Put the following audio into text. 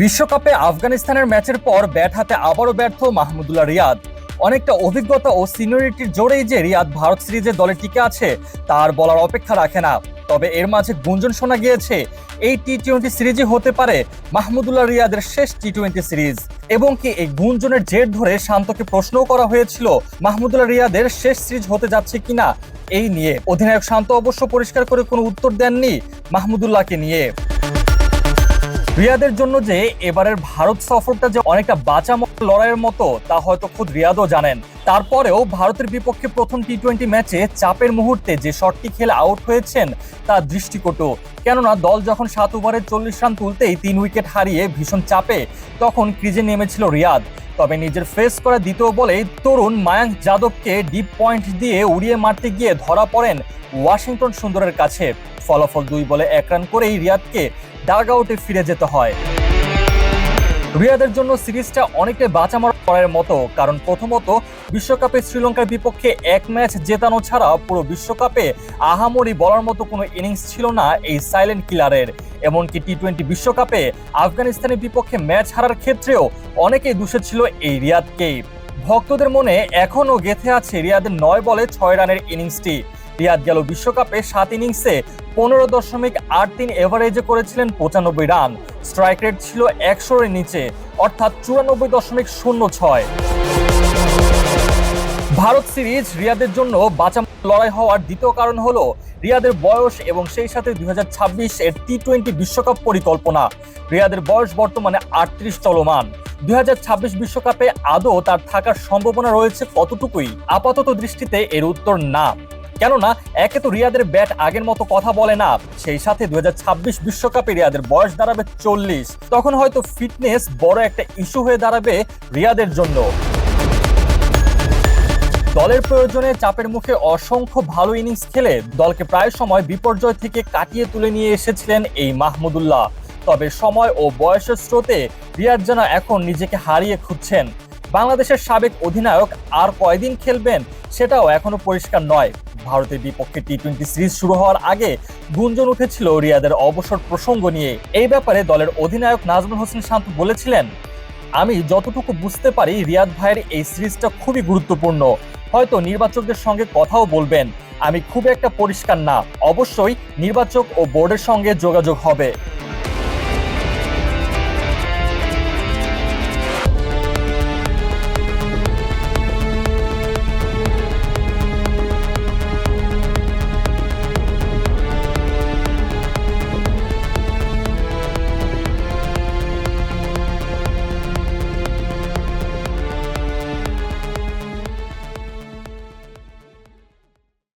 বিশ্বকাপে আফগানিস্তানের ম্যাচের পর ব্যাট হাতে আবারও ব্যর্থ মাহমুদুল্লাহ রিয়াদ। অনেকটা অভিজ্ঞতা ও সিনিয়রিটির জোরেই যে রিয়াদ ভারত সিরিজে দলে টিকে আছে, তার বলার অপেক্ষা রাখে না। তবে এর মাঝে গুঞ্জন শোনা গিয়েছে, এই টি টোয়েন্টি সিরিজই হতে পারে মাহমুদুল্লাহ রিয়াদের শেষ টি টোয়েন্টি সিরিজ। এবং কি এই গুঞ্জনের জের ধরে শান্তকে প্রশ্নও করা হয়েছিল, মাহমুদুল্লাহ রিয়াদের শেষ সিরিজ হতে যাচ্ছে কিনা? এই নিয়ে। অধিনায়ক শান্ত অবশ্য পরিষ্কার করে কোনো উত্তর দেননি মাহমুদুল্লাহকে নিয়ে। রিয়াদের জন্য যে এবারের ভারত সফরটা যে অনেকটা বাঁচা লড়াইয়ের মতো, তা হয়তো খুদ রিয়াদও জানেন। তারপরেও ভারতের বিপক্ষে প্রথম টি টোয়েন্টি ম্যাচে চাপের মুহূর্তে যে শটটি খেলে আউট হয়েছেন, তা দৃষ্টিকটু। কেননা দল যখন সাত ওভারে চল্লিশ রান তুলতেই তিন উইকেট হারিয়ে ভীষণ চাপে, তখন ক্রিজে নেমেছিল রিয়াদ। তবে নিজের ফেস করা দ্বিতীয় বলেই তরুণ মায়াঙ্ক যাদবকে ডিপ পয়েন্ট দিয়ে উড়িয়ে মারতে গিয়ে ধরা পড়েন ওয়াশিংটন সুন্দরের কাছে। ফলাফল দুই বলে এক রান করেই রিয়াদকে ডাগ আউটে ফিরে যেতে হয়। রিয়াদের জন্য সিরিজটা অনেকটাই বাঁচামার করার মতো, কারণ প্রথমত বিশ্বকাপে শ্রীলঙ্কার বিপক্ষে এক ম্যাচ জেতানো ছাড়া পুরো বিশ্বকাপে আহামরি বলার মতো কোনো ইনিংস ছিল না এই সাইলেন্ট কিলারের। এমনকি টি টোয়েন্টি বিশ্বকাপে আফগানিস্তানের বিপক্ষে ম্যাচ হারার ক্ষেত্রেও অনেকেই দোষে ছিল এই রিয়াদকেই। ভক্তদের মনে এখনও গেথে আছে রিয়াদের নয় বলে ছয় রানের ইনিংসটি। রিয়াদ গেল বিশ্বকাপে সাত ইনিংসে পনেরো দশমিক আট তিন এভারেজে করেছিলেন পঁচানব্বই রান। স্ট্রাইক রেট ছিল একশোর নিচে, অর্থাৎ চুরানব্বই দশমিক শূন্য ছয়। ভারত সিরিজ রিয়াদের জন্য বাঁচা লড়াই হওয়ার দ্বিতীয় কারণ হলো রিয়াদের বয়স এবং সেই সাথে দুই হাজার ছাব্বিশ এর টি টোয়েন্টি বিশ্বকাপ পরিকল্পনা। রিয়াদের বয়স বর্তমানে আটত্রিশ চলমান। দুই বিশ্বকাপে আদৌ তার থাকার সম্ভাবনা রয়েছে কতটুকুই? আপাতত দৃষ্টিতে এর উত্তর না। কেননা, একে তো রিয়াদের ব্যাট আগের মতো কথা বলে না। সেই সাথে দু বিশ্বকাপে রিয়াদের বয়স দাঁড়াবে চল্লিশ। তখন হয়তো ফিটনেস বড় একটা ইস্যু হয়ে দাঁড়াবে রিয়াদের জন্য। দলের প্রয়োজনে চাপের মুখে অসংখ্য ভালো ইনিংস খেলে দলকে প্রায় সময় বিপর্যয় থেকে কাটিয়ে তুলে নিয়ে এসেছিলেন এই মাহমুদুল্লাহ তবে সময় ও বয়সের স্রোতে রিয়াদ যেন এখন নিজেকে হারিয়ে খুঁজছেন। বাংলাদেশের সাবেক অধিনায়ক আর কয়দিন খেলবেন সেটাও এখনও পরিষ্কার নয়। ভারতের বিপক্ষে টি টোয়েন্টি সিরিজ শুরু হওয়ার আগে গুঞ্জন উঠেছিল রিয়াদের অবসর প্রসঙ্গ নিয়ে। এই ব্যাপারে দলের অধিনায়ক নাজমুল হোসেন শান্ত বলেছিলেন, আমি যতটুকু বুঝতে পারি, রিয়াদ ভাইয়ের এই সিরিজটা খুবই গুরুত্বপূর্ণ। হয়তো নির্বাচকদের সঙ্গে কথাও বলবেন। আমি খুব একটা পরিষ্কার না। অবশ্যই নির্বাচক ও বোর্ডের সঙ্গে যোগাযোগ হবে।